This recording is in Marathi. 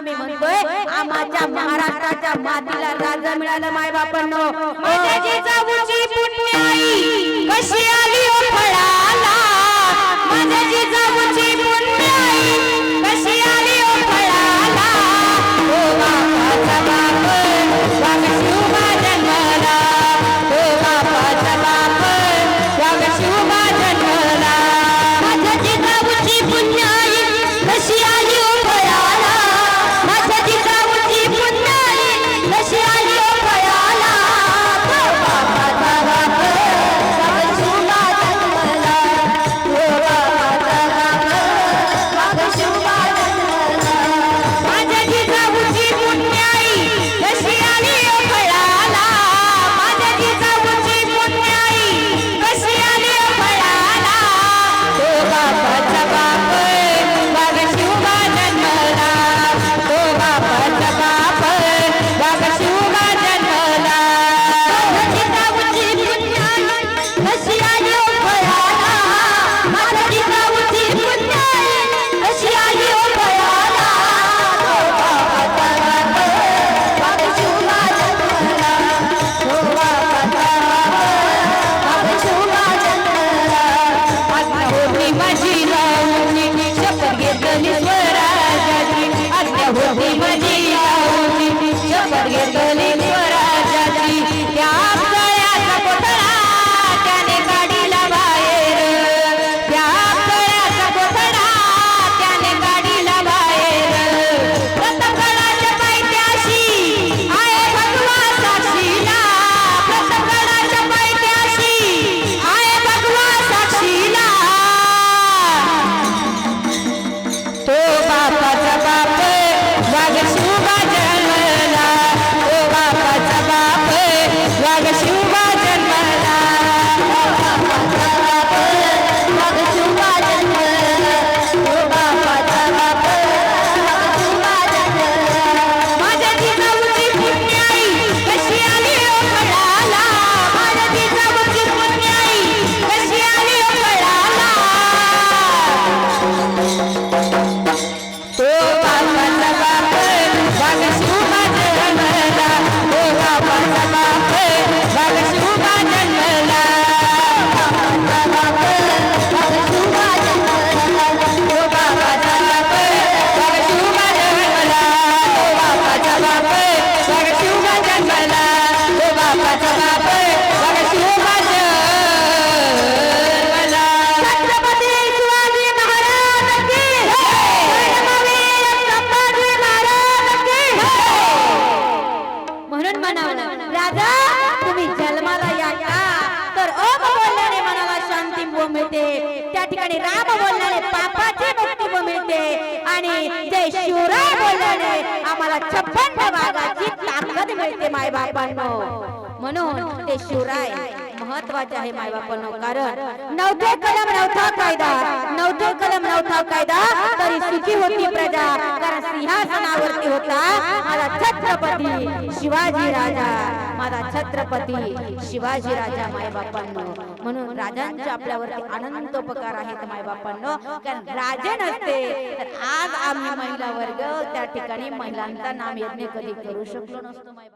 आम्ही म्हणतोय आम्हाच्या महाराष्ट्राच्या मातीला राजा मिळाला माय बापांनो. माझी राऊची शपथ घेतली स्वराजाची आज्ञा होती माझी राऊची शपथ घेतली मिळते. त्या ठिकाणी राम बोलणारे पापाची मुक्ती मिळते. आणि जे शिवराय बोलणारे आम्हाला छप्पन भागाची ताकद मिळते माय बापांनो म्हणून ते शिवराय महत्त्वाचे आहे माय बापांनो कारण नवथे कलम नव्हता कायदा. नवथे कलम नव्हता कायदा तरी सुखी होते. स्थानावरती होता. माझा छत्रपती शिवाजी राजा. माझा छत्रपती शिवाजी राजा मायबापांनो म्हणून राजांचे आपल्यावरती अनंत उपकार आहेत मायबापांनो कारण राजे नसते तर आज आम्ही महिला वर्ग त्या ठिकाणी महिलांचा नाम यज्ञ कधी करू शकलो नसतो